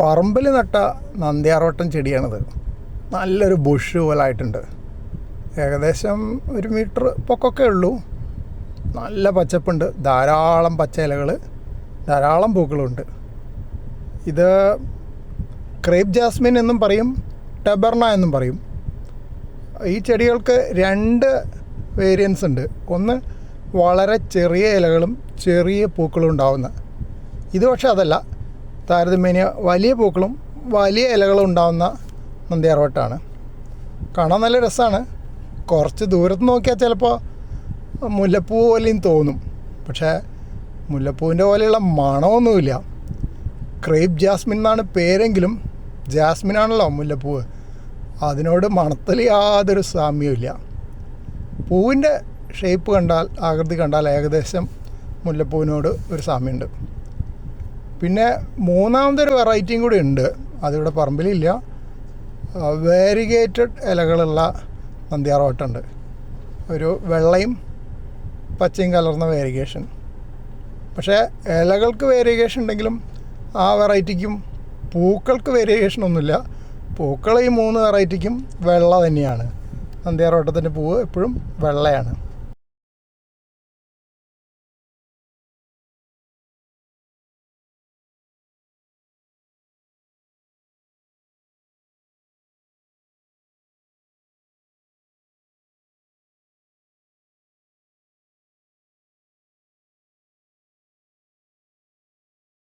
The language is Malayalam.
പറമ്പിൽ നട്ട നന്ദിയാറോട്ടം ചെടിയാണിത്. നല്ലൊരു ബുഷ് പോലായിട്ടുണ്ട് ഏകദേശം ഒരു മീറ്റർ പൊക്കൊക്കെ ഉള്ളൂ. നല്ല പച്ചപ്പുണ്ട്. ധാരാളം പച്ച ഇലകൾ ധാരാളം പൂക്കളുണ്ട്. ഇത് ക്രേപ്പ് ജാസ്മിൻ എന്നും പറയും ടെബർണ എന്നും പറയും. ഈ ചെടികൾക്ക് രണ്ട് വേരിയൻസ് ഉണ്ട്. ഒന്ന് വളരെ ചെറിയ ഇലകളും ചെറിയ പൂക്കളും ഉണ്ടാവുന്ന. ഇത് പക്ഷേ അതല്ല താരതമ്യേന വലിയ പൂക്കളും വലിയ ഇലകളും ഉണ്ടാകുന്ന നന്ദിയാർവട്ടാണ് കാണാൻ നല്ല രസമാണ് കുറച്ച് ദൂരത്ത് നോക്കിയാൽ ചിലപ്പോൾ മുല്ലപ്പൂ പോലെയും തോന്നും. പക്ഷേ മുല്ലപ്പൂവിന്റെ പോലെയുള്ള മണമൊന്നുമില്ല. ക്രേപ്പ് ജാസ്മിൻ എന്നാണ് പേരെങ്കിലും ജാസ്മിൻ ആണല്ലോ മുല്ലപ്പൂവ്. അതിനോട് മണത്തിൽ യാതൊരു സാമ്യമില്ല പൂവിന്റെ ഷേപ്പ് കണ്ടാൽ ആകൃതി കണ്ടാൽ ഏകദേശം മുല്ലപ്പൂവിനോട് ഒരു സാമ്യമുണ്ട്. പിന്നെ മൂന്നാമതൊരു വെറൈറ്റിയും കൂടി ഉണ്ട്. അതിവിടെ പറമ്പിലില്ല. വേരിഗേറ്റഡ് ഇലകളുള്ള നന്ദിയാറോട്ടുണ്ട്. ഒരു വെള്ളയും പച്ചയും കലർന്ന വേരിഗേഷൻ പക്ഷേ ഇലകൾക്ക് വേരിയേഷൻ ഉണ്ടെങ്കിലും ആ വെറൈറ്റിക്കും പൂക്കൾക്ക് വേരിയേഷൻ ഒന്നുമില്ല. പൂക്കൾ ഈ മൂന്ന് വെറൈറ്റിക്കും വെള്ള തന്നെയാണ്. നന്ദിയാറോട്ടത്തിന്റെ പൂവ് എപ്പോഴും വെള്ളയാണ്.